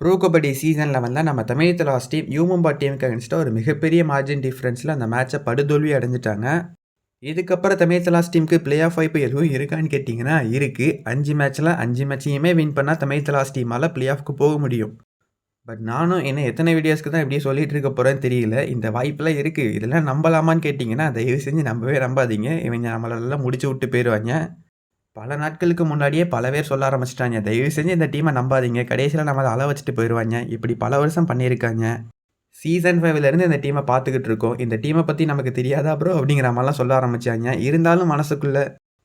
Bro kabaddi season லெவனில் நம்ம Tamil Thalaivas team யூமும்பா டீமுக்கு அகேன்ஸ்டாக ஒரு மிகப்பெரிய மார்ஜின் டிஃப்ரென்ஸில் அந்த மேட்சை படுதோல்வி அடைஞ்சிட்டாங்க. இதுக்கப்புறம் தமிழ் தலாஸ் டீமுக்கு பிளே ஆஃப் வாய்ப்பு எதுவும் இருக்கான்னு கேட்டிங்கன்னா இருக்குது அஞ்சு மேட்ச்சில் அஞ்சு மேட்சையுமே வின் பண்ணால் தமிழ் தலாஸ் டீமால் பிளே ஆஃப்க்கு போக முடியும். பட் நானும் என்ன எத்தனை வீடியோஸ்க்கு தான் இப்படி சொல்லிகிட்டு இருக்க போகிறேன்னு தெரியல. இந்த வாய்ப்பெல்லாம் இருக்குது இதெல்லாம் நம்பலாமான்னு கேட்டிங்கன்னா தயவு செஞ்சு நம்பவே நம்பாதீங்க. இவங்க நம்மளெல்லாம் முடிச்சு விட்டு போயிடுவாங்க பல நாட்களுக்கு முன்னாடியே பல பேர் சொல்ல ஆரம்பிச்சிட்டாங்க. தயவு செஞ்சு இந்த டீமை நம்பாதீங்க. கடைசியில் நம்ம அதை அள வச்சுட்டு போயிடுவாங்க இப்படி பல வருஷம் பண்ணியிருக்காங்க. சீசன் ஃபைவ்லேருந்து இந்த டீமை பார்த்துக்கிட்டு இருக்கோம். இந்த டீமை பற்றி நமக்கு தெரியாதா ப்ரோ அப்படிங்கிற மாதிரிலாம் சொல்ல ஆரம்பிச்சாங்க. இருந்தாலும் மனசுக்குள்ளே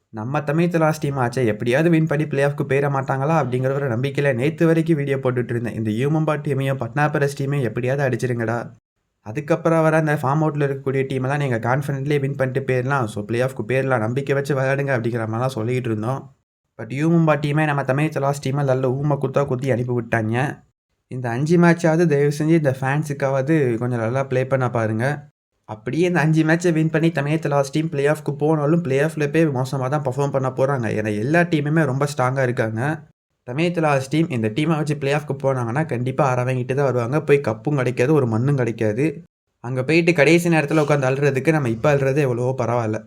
நம்ம தமிழ் லாஸ்ட் டீம் ஆச்சே எப்படியாவது வின் பண்ணி பிளே ஆஃப்க்கு போயிட மாட்டாங்களா? அப்படிங்கிற ஒரு நம்பிக்கையில் நேற்று வரைக்கும் வீடியோ போட்டுட்டு இருந்தேன். இந்த யூமம்பா டீமையும் பட்னாபரஸ் டீமையும் எப்படியாவது அடிச்சிருங்கடா. அதுக்கப்புறம் வர அந்த ஃபார்ம் அவுட்டில் இருக்கக்கூடிய டீமெல்லாம் நீங்கள் கான்ஃபிடென்ட்லேயே வின் பண்ணிட்டு போயிடலாம். ஸோ பிளே ஆஃப்க்கு போயிடலாம். நம்பிக்கை வச்சு விளையாடுங்க அப்படிங்கிற மாதிரிலாம் சொல்லிகிட்டு இருந்தோம். பட் யூமும்பா டீமே நம்ம தமிழ் லாஸ்ட் டீமை நல்ல ஊமை குத்தா குத்தி அனுப்பி விட்டாங்க. இந்த அஞ்சு மேட்சாவது தயவு செஞ்சு இந்த ஃபேன்ஸுக்காவது கொஞ்சம் நல்லா ப்ளே பண்ண பாருங்கள் அப்படியே இந்த அஞ்சு மேட்சை வின் பண்ணி தமிழ் லாஸ்ட் டீம் பிளே ஆஃப்க்கு போனாலும் பிளே ஆஃபில் போய் மோசமாக தான் பர்ஃபார்ம் பண்ண போகிறாங்க ஏன்னா எல்லா டீமுமே ரொம்ப ஸ்ட்ராங்காக இருக்காங்க. தமிழ் டீம் இந்த டீமை வச்சு பிளே ஆஃப்க்கு போனாங்கன்னா கண்டிப்பாக அரவங்கிட்டு தான் வருவாங்க. போய் கப்பும் கிடைக்காது ஒரு மண்ணும் கிடைக்காது. அங்கே போயிட்டு கடைசி நேரத்தில் உட்காந்து அழுறதுக்கு நம்ம இப்போ அழுறது எவ்வளவோ பரவாயில்ல.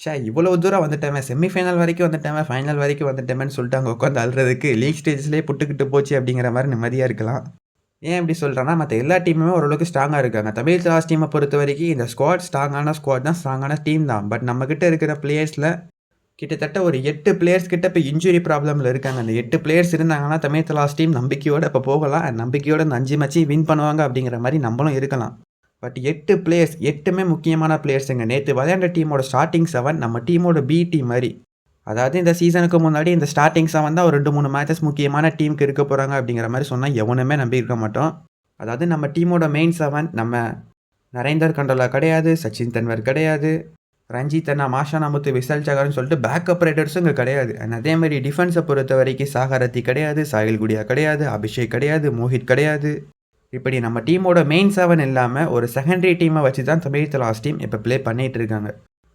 ஷே இவ்வளோ தூரம் வந்துட்டேன் செமிஃபைனல் வரைக்கும் வந்துட்டேன் ஃபைனல் வரைக்கும் வந்துட்டேன்னு சொல்லிட்டு அங்கே உட்காந்து அழுறதுக்கு லீக் ஸ்டேஜ்லேயே புட்டுக்கிட்டு போச்சு அப்படிங்கிற மாதிரி நிம்மதியாக இருக்கலாம். ஏன் இப்படி சொல்கிறேன்னா மற்ற எல்லா டீமுமே ஓரளவுக்கு ஸ்ட்ராங்காக இருக்காங்க. தமிழ் கிளாஸ் டீமை பொறுத்த வரைக்கும் இந்த ஸ்குவாட் ஸ்ட்ராங்கான ஸ்குவாட் தான் ஸ்ட்ராங்கான டீம் தான். பட் நம்மக்கிட்ட இருக்கிற பிளேயர்ஸில் கிட்டத்தட்ட ஒரு எட்டு பிளேயர்ஸ் கிட்ட இப்போ இன்ஜுரி ப்ராப்ளமில் இருக்காங்க. அந்த எட்டு பிளேயர்ஸ் இருந்தாங்கன்னா தமிழ் லாஸ்ட் டீம் நம்பிக்கையோடு இப்போ போகலாம். நம்பிக்கையோடு நம்பிக்கையோட இந்த அஞ்சு மேட்சையும் வின் பண்ணுவாங்க அப்படிங்கிற மாதிரி நம்மளும் இருக்கலாம். பட் எட்டு பிளேயர்ஸ் எட்டுமே முக்கியமான பிளேயர்ஸுங்க நேற்று விளையாண்ட டீமோட ஸ்டார்டிங் செவன் நம்ம டீமோட பி டீம் மாதிரி. அதாவது இந்த சீசனுக்கு முன்னாடி இந்த ஸ்டார்டிங் செவன் தான் ஒரு ரெண்டு மூணு மேட்சஸ் முக்கியமான டீமுக்கு இருக்க போகிறாங்க அப்படிங்கிற மாதிரி சொன்னால் எவனுமே நம்பி இருக்க மாட்டோம். அதாவது நம்ம டீமோட மெயின் செவன் நம்ம நரேந்தர் கண்டோலா கிடையாது சச்சின் தன்வர் கிடையாது ரஞ்சித் அண்ணா மாஷானா முத்து விசால் சகர்னு சொல்லிட்டு பேக்கப் ரைடர்ஸும் இங்கே கிடையாது. அண்ட் அதே மாதிரி டிஃபென்ஸை பொறுத்த வரைக்கும் சாகரத்தி கிடையாது சாகில் குடியா கிடையாது அபிஷேக் கிடையாது மோஹித் கிடையாது. இப்படி நம்ம டீமோட மெயின் செவன் இல்லாமல் ஒரு செகண்டரி டீமை வச்சு தான் தமிழ் லாஸ்ட் டீம் இப்போ ப்ளே பண்ணிகிட்டு இருக்காங்க.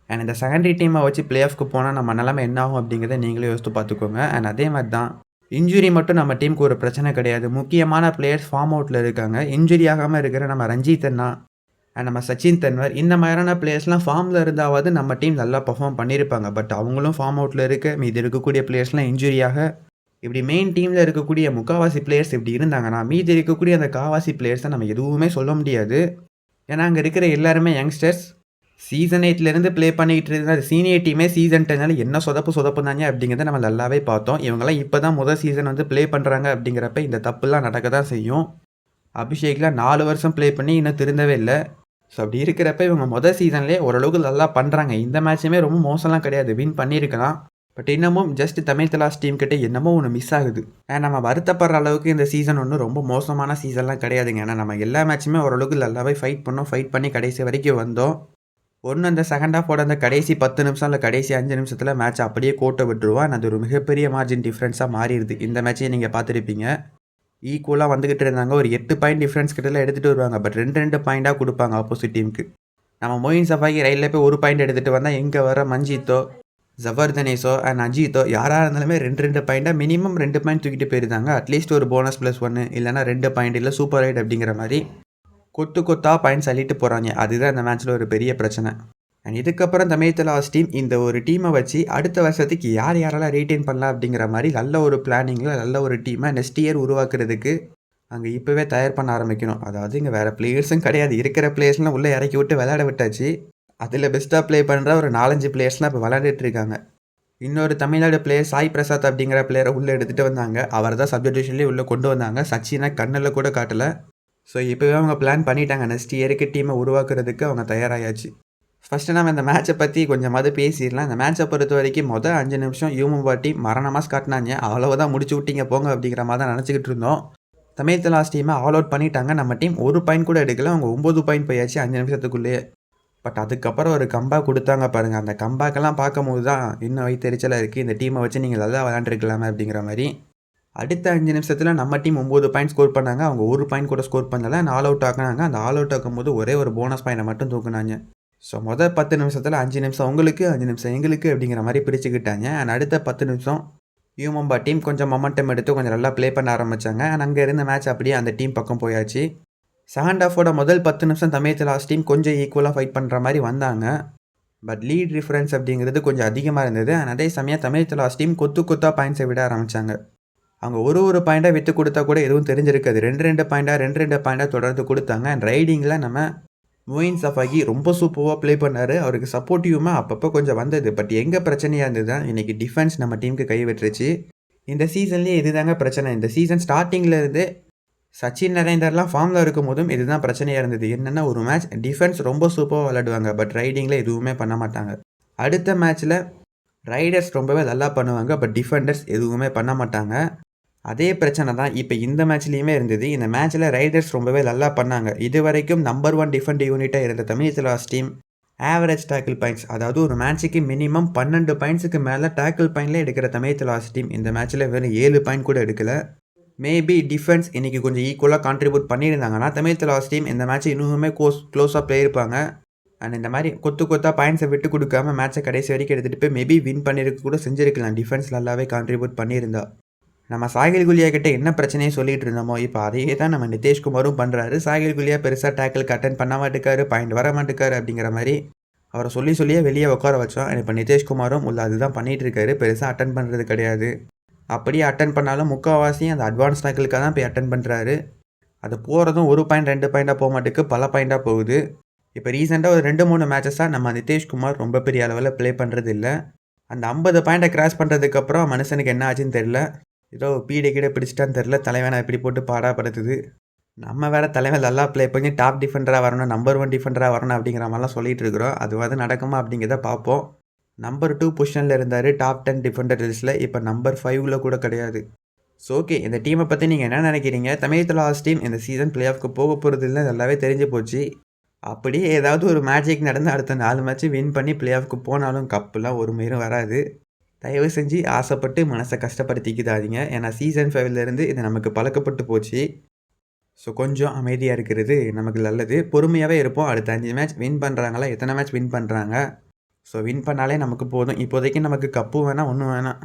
அண்ட் இந்த செகண்டரி டீமை வச்சு ப்ளே ஆஃப்க்கு போனால் நம்ம நிலமை என்ன ஆகும் அப்படிங்கிறத நீங்களே யோசித்து பார்த்துக்கோங்க. அண்ட் அதே மாதிரி தான் இன்ஜுரி மட்டும் நம்ம டீமுக்கு ஒரு பிரச்சனை கிடையாது. முக்கியமான பிளேயர்ஸ் ஃபார்ம் அவுட்டில் இருக்காங்க. இன்ஜுரி ஆகாமல் இருக்கிற நம்ம ரஞ்சித் அண்ணா அண்ட் நம்ம சச்சின் தன்வர் இந்த மாதிரியான பிளேயர்ஸ்லாம் ஃபார்மில் இருந்தாவது நம்ம டீம் நல்லா பர்ஃபார்ம் பண்ணியிருப்பாங்க. பட் அவங்களும் ஃபார்ம் அவுட்டில் இருக்க. மீதி இருக்கக்கூடிய பிளேயர்ஸ்லாம் இன்ஜுரியாக இப்படி மெயின் டீமில் இருக்கக்கூடிய முக்காவாசி பிளேயர்ஸ் இப்படி இருந்தாங்கன்னா மீதி இருக்கக்கூடிய அந்த காவாசி பிளேயர்ஸை நம்ம எதுவுமே சொல்ல முடியாது. ஏன்னா அங்கே இருக்கிற எல்லாருமே யங்ஸ்டர்ஸ் சீசன் எயிட்லேருந்து ப்ளே பண்ணிக்கிட்டு இருந்த சீனியர் டீமே சீசன் டென்னில் என்ன சொதப்பு சொதப்பு தாங்க அப்படிங்கிறத நம்ம நல்லாவே பார்த்தோம். இவங்கெல்லாம் இப்போ தான் முதல் சீசன் வந்து ப்ளே பண்ணுறாங்க அப்படிங்கிறப்ப இந்த தப்புலாம் நடக்க தான் செய்யும். அபிஷேக்லாம் நாலு வருஷம் ப்ளே பண்ணி இன்னும் திருந்தவே இல்லை. ஸோ அப்படி இருக்கிறப்ப இவங்க முதல் சீசன்லேயே ஓரளவுக்கு நல்லா பண்ணுறாங்க இந்த மேட்சுமே ரொம்ப மோசம்லாம் கிடையாது. வின் பண்ணியிருக்கலாம். பட் இன்னமும் ஜஸ்ட் தமிழ் தலாஸ் டீம் கிட்டே என்னமோ ஒன்று மிஸ் ஆகுது. ஏன்னா நம்ம வருத்தப்படுற அளவுக்கு இந்த சீசன் ஒன்று ரொம்ப மோசமான சீசன்லாம் கிடையாதுங்க. ஏன்னா நம்ம எல்லா மேட்சுமே ஓரளவுக்கு நல்லாவே ஃபைட் பண்ணோம். ஃபைட் பண்ணி கடைசி வரைக்கும் வந்தோம். ஒன்று அந்த செகண்ட் ஹாஃபோட அந்த கடைசி பத்து நிமிஷம் இல்லை கடைசி அஞ்சு நிமிஷத்தில் மேட்ச் அப்படியே கோட்டை விட்டுருவான் அது ஒரு மிகப்பெரிய மார்ஜின் டிஃப்ரென்ஸாக மாறிடுது. இந்த மேட்சையும் நீங்கள் பார்த்துருப்பீங்க. ஈக்குவலாக வந்துக்கிட்டு இருந்தாங்க. ஒரு எட்டு பாயிண்ட் டிஃப்ரென்ஸ் கிட்டலாம் எடுத்துகிட்டு வருவாங்க. பட் ரெண்டு ரெண்டு பாயிண்டாக கொடுப்பாங்க ஆப்போசிட் டீமுக்கு நம்ம மொயின் சஃபாய்க்கு ரயிலில் போய் ஒரு பாயிண்ட் எடுத்துகிட்டு வந்தால் எங்கே வர மஞ்சித்தோ ஜவர்தனேஸோ அண்ட் அஜித்தோ யாராக இருந்தாலுமே ரெண்டு ரெண்டு பாயிண்டாக மினிமம் ரெண்டு பாயிண்ட் தூக்கிட்டு போயிருந்தாங்க. அட்லீஸ்ட் ஒரு போனஸ் ப்ளஸ் ஒன்று இல்லைனா ரெண்டு பாயிண்ட் இல்லை சூப்பர் ரைட் அப்படிங்கிற மாதிரி கொத்து கொத்தா பாயிண்ட்ஸ் அள்ளிட்டு போகிறாங்க அதுதான் இந்த மேட்ச்சில் ஒரு பெரிய பிரச்சனை. அண்ட் இதுக்கப்புறம் தமிழ் லாஸ்ட் டீம் இந்த ஒரு டீமை வச்சு அடுத்த வருஷத்துக்கு யார் யாரெல்லாம் ரீட்டைன் பண்ணலாம் அப்படிங்கிற மாதிரி நல்ல ஒரு பிளானிங்கில் நல்ல ஒரு டீமை நெக்ஸ்ட் இயர் உருவாக்குறதுக்கு அங்கே இப்போவே தயார் பண்ண ஆரம்பிக்கணும். அதாவது இங்கே வேறு பிளேயர்ஸும் கிடையாது. இருக்கிற பிளேயர்ஸ்லாம் உள்ளே இறக்கி விட்டு விளையாட விட்டாச்சு. அதில் பெஸ்ட்டாக ப்ளே பண்ணுற ஒரு நாலஞ்சு பிளேயர்ஸ்லாம் இப்போ விளையாடிட்டு இருக்காங்க. இன்னொரு தமிழ்நாடு பிளேயர் சாய் பிரசாத் அப்படிங்கிற பிளேயரை உள்ளே எடுத்துகிட்டு வந்தாங்க. அவர் தான் சப்ஜெக்டேஷன்லேயே உள்ளே கொண்டு வந்தாங்க. சச்சினை கண்ணில் கூட காட்டலை. ஸோ இப்போவே அவங்க பிளான் பண்ணிட்டாங்க. நெக்ஸ்ட் இயருக்கு டீமை உருவாக்குறதுக்கு அவங்க தயாராகியாச்சு ஃபஸ்ட்டு நம்ம இந்த மேட்சை பற்றி கொஞ்சமாவது பேசிடலாம். இந்த மேட்சை பொறுத்த வரைக்கும் மொதல் அஞ்சு நிமிஷம் யூமும்பா பாட்டி மரணமாக காட்டினாங்க அவ்வளோதான் முடிச்சு விட்டீங்க போங்க அப்படிங்கிற மாதிரி தான் நினச்சிக்கிட்டு இருந்தோம். தமிழ் லாஸ்ட் டீமை ஆல் அவுட் பண்ணிட்டாங்க. நம்ம டீம் ஒரு பாயிண்ட் கூட எடுக்கல. அவங்க ஒம்பது பாயிண்ட் போயாச்சு அஞ்சு நிமிஷத்துக்குள்ளேயே. பட் அதுக்கப்புறம் ஒரு கம்பேக் கொடுத்தாங்க பாருங்கள் அந்த கம்பேக்கெல்லாம் பார்க்கும்போது தான் இன்னும் வைத்தெரிச்சலாக இருக்குது இந்த டீமை வச்சு நீங்கள் நல்லா விளாண்டுருக்கலாமே அப்படிங்கிற மாதிரி. அடுத்த அஞ்சு நிமிஷத்தில் நம்ம டீம் ஒம்பது பாயிண்ட் ஸ்கோர் பண்ணாங்க. அவங்க ஒரு பாயிண்ட் கூட ஸ்கோர் பண்ணலை. ஆல் அவுட் ஆக்குனாங்க. அந்த ஆல் அவுட் ஆக்கும்போது ஒரே ஒரு போனஸ் பாயிண்டை மட்டும் தூக்குனாங்க. ஸோ மொதல் பத்து நிமிஷத்தில் அஞ்சு நிமிஷம் உங்களுக்கு அஞ்சு நிமிஷம் எங்களுக்கு அப்படிங்கிற மாதிரி பிரிச்சுக்கிட்டாங்க. அண்ட் அடுத்த பத்து நிமிஷம் யூமம்பா டீம் கொஞ்சம் மொமெண்டம் எடுத்து கொஞ்சம் நல்லா ப்ளே பண்ண ஆரம்பித்தாங்க அண்ட் அங்கே இருந்த மேட்ச் அப்படியே அந்த டீம் பக்கம் போயாச்சு. செகண்ட் ஹாஃபோட முதல் பத்து நிமிஷம் தமிழ் லாஸ்ட் டீம் கொஞ்சம் ஈக்குவலாக ஃபைட் பண்ணுற மாதிரி வந்தாங்க. பட் லீட் டிஃப்ரென்ஸ் அப்படிங்கிறது கொஞ்சம் அதிகமாக இருந்தது. அண்ட் அதே சமயம் தமிழ் லாஸ்ட் டீம் கொத்து கொத்தாக பாயிண்ட்ஸை விட ஆரம்பித்தாங்க அவங்க ஒரு ஒரு பாயிண்டாக விற்று கொடுத்தா கூட எதுவும் தெரிஞ்சிருக்காது. ரெண்டு ரெண்டு பாயிண்டாக ரெண்டு ரெண்டு பாயிண்டாக தொடர்ந்து கொடுத்தாங்க. அண்ட் ரைடிங்கில் நம்ம மொயின் சஃபாகி ரொம்ப சூப்பராக ப்ளே பண்ணார். அவருக்கு சப்போர்ட்டிவ்மாக அப்பப்போ கொஞ்சம் வந்தது. பட் எங்கே பிரச்சனையாக இருந்தது தான் இன்றைக்கி டிஃபென்ஸ் நம்ம டீமுக்கு கை விட்டுருச்சு. இந்த சீசன்லேயே இதுதாங்க பிரச்சனை. இந்த சீசன் ஸ்டார்டிங்லேருந்து சச்சின் நரேந்தர்லாம் ஃபார்மில் இருக்கும் போதும் இதுதான் பிரச்சனையாக இருந்தது. என்னென்னா ஒரு மேட்ச் டிஃபென்ஸ் ரொம்ப சூப்பராக விளாடுவாங்க பட் ரைடிங்கில் எதுவுமே பண்ண மாட்டாங்க. அடுத்த மேட்ச்சில் ரைடர்ஸ் ரொம்பவே நல்லா பண்ணுவாங்க. பட் டிஃபெண்டர்ஸ் எதுவுமே பண்ண மாட்டாங்க. அதே பிரச்சனை தான் இப்போ இந்த மேட்ச்லேயுமே இருந்தது. இந்த மேட்ச்சில் ரைடர்ஸ் ரொம்பவே நல்லா பண்ணாங்க. இது வரைக்கும் நம்பர் ஒன் டிஃபெண்ட் யூனிட்டாக இருந்த தமிழ் சிலாஸ் டீம் ஆவரேஜ் டேக்கிள் பாயிண்ட்ஸ் அதாவது ஒரு மேட்ச்சுக்கு மினிமம் பன்னெண்டு பாயிண்ட்ஸுக்கு மேலே டேக்கிள் பாயிண்ட்லேயே எடுக்கிற தமிழ் லாஸ் டீம் இந்த மேட்ச்சில் வெறும் ஏழு பாயிண்ட் கூட எடுக்கல. மேபி டிஃபென்ஸ் இன்றைக்கி கொஞ்சம் ஈக்குவலாக கான்ட்ரிபியூட் பண்ணியிருந்தாங்கன்னா தமிழ் லாஸ் டீம் இந்த மேட்ச் இன்னுமே க்ளோஸ் க்ளோஸாக போயிருப்பாங்க அண்ட் இந்த மாதிரி கொத்து கொத்தாக பாயிண்ட்ஸை விட்டு கொடுக்காம மேட்ச்சை கடைசி வரைக்கும் எடுத்துகிட்டு போய் மேபி வின் பண்ணியிருக்க கூட செஞ்சுருக்கலாம். டிஃபென்ஸ் நல்லாவே கான்ட்ரிபியூட் பண்ணியிருந்தா. நம்ம சாகில் குலியா கிட்ட என்ன பிரச்சனையை சொல்லிட்டு இருந்தோமோ இப்போ அதையே தான் நம்ம நிதேஷ்குமாரும் பண்ணுறாரு சாகில் குலியா பெருசாக டேக்கிள் அட்டன் பண்ண மாட்டேக்காரு பாயிண்ட் வர மாட்டேக்காரு அப்படிங்கிற மாதிரி அவரை சொல்லி சொல்லியே வெளியே உட்கார வச்சோம். இப்போ நிதேஷ்குமாரும் உள்ள அதுதான் பண்ணிகிட்டு இருக்காரு. பெருசாக அட்டன் பண்ணுறது கிடையாது. அப்படியே அட்டன் பண்ணாலும் முக்கால்வாசி அந்த அட்வான்ஸ் டேக்கிளுக்காக தான் போய் அட்டன் பண்ணுறாரு அது போகிறதும் ஒரு பாயிண்ட் ரெண்டு பாயிண்டாக போக மாட்டேக்கு பல பாயிண்டாக போகுது. இப்போ ரீசெண்டாக ஒரு ரெண்டு மூணு மேட்சஸாக நம்ம நிதேஷ்குமார் ரொம்ப பெரிய அளவில் ப்ளே பண்ணுறது இல்லை அந்த ஐம்பது பாயிண்ட்டை கிராஸ் பண்ணுறதுக்கப்புறம் மனுஷனுக்கு என்ன ஆச்சுன்னு தெரில ஏதோ பீடை கீடை பிடிச்சிட்டான்னு தெரில தலைவனை இப்படி போட்டு பாடாப்படுத்துது. நம்ம வேறு தலைவன் நல்லா ப்ளே பண்ணி டாப் டிஃபெண்டராக வரணும் நம்பர் ஒன் டிஃபெண்டராக வரணும் அப்படிங்கிற மாதிரிலாம் சொல்லிட்டு இருக்கிறோம். அது வந்து நடக்குமா அப்படிங்கிறத பார்ப்போம். நம்பர் டூ பொசிஷனில் இருந்தார் டாப் டென் டிஃபெண்டர் லிஸ்ட்டில் இப்போ நம்பர் ஃபைவ்ல கூட கிடையாது. ஸோ ஓகே இந்த டீமை பற்றி நீங்கள் என்ன நினைக்கிறீங்க? தமிழ் லாஸ்ட் டீம் இந்த சீசன் பிளே ஆஃப்க்கு போக போகிறது இல்லை நல்லாவே தெரிஞ்சு போச்சு. அப்படியே ஏதாவது ஒரு மேஜிக் நடந்து அடுத்த நாலு மேட்ச்சு வின் பண்ணி பிளே ஆஃப்க்கு போனாலும் கப்புலாம் ஒரு மயிரும் வராது. தயவு செஞ்சு ஆசைப்பட்டு மனசை கஷ்டப்படுத்திக்கிதாதீங்க ஏன்னா சீசன் ஃபைவ்லேருந்து இது நமக்கு பழக்கப்பட்டு போச்சு. ஸோ கொஞ்சம் அமைதியாக இருக்கிறது நமக்கு நல்லது. பொறுமையாகவே இருப்போம். அடுத்த அஞ்சு மேட்ச் வின் பண்ணுறாங்களா எத்தனை மேட்ச் வின் பண்ணுறாங்க ஸோ வின் பண்ணாலே நமக்கு போதும். இப்போதைக்கு நமக்கு கப்பு வேணாம் ஒன்றும் வேணாம்